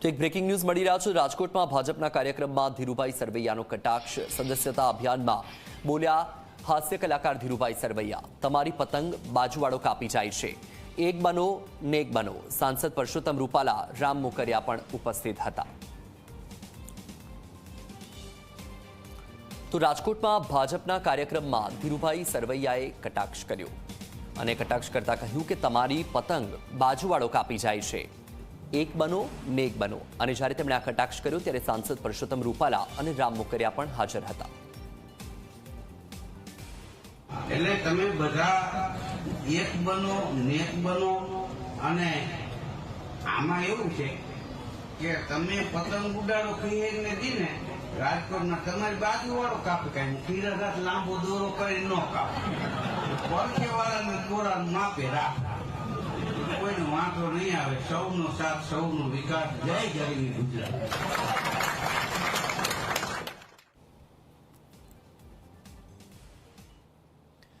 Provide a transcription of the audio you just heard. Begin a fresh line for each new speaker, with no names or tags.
તો એક breaking news મળી રહ્યા છે. રાજકોટમાં ભાજપના કાર્યક્રમમાં ધીરુભાઈ સરવૈયાનો કટાક્ષ. સદસ્યતા અભિયાનમાં બોલ્યા, હાસ્ય કલાકાર ધીરુભાઈ સરવૈયા, તમારી પતંગ બાજુવાળો કાપી જાય છે. એક બનો નેક બનો. સાંસદ પરસોત્તમ રૂપાલા, રામ મોકરિયા પણ ઉપસ્થિત હતા. તો રાજકોટમાં ભાજપના કાર્યક્રમમાં ધીરુભાઈ સરવૈયાએ કટાક્ષ કર્યો. અને કટાક્ષ કરતા કહ્યું કે, તમારી પતંગ બાજુવાળો કાપી જાય છે. એક બનો નેક બનો. અને જ્યારે તેમણે આ કટાક્ષ કર્યો, ત્યારે સાંસદ પરસોત્તમ રૂપાલા અને રામ મોકરિયા પણ હાજર હતા.
એટલે તમે બધા એક બનો નેક બનો અને આમાં એવું છે કે તમે પતંગ ઉડાડો ખીને દીને રાજકોટના તમારી બાજુ વાળો કાપી કાઢ્યું ખીરા લાંબો દોરો કરી ન કાપે. પડખે વાળાને દોરા માપે રાખ. કોઈનો વાંધો નહીં આવે. સૌનો સાથ સૌનો વિકાસ. જય ગરીબી ગુજરાત.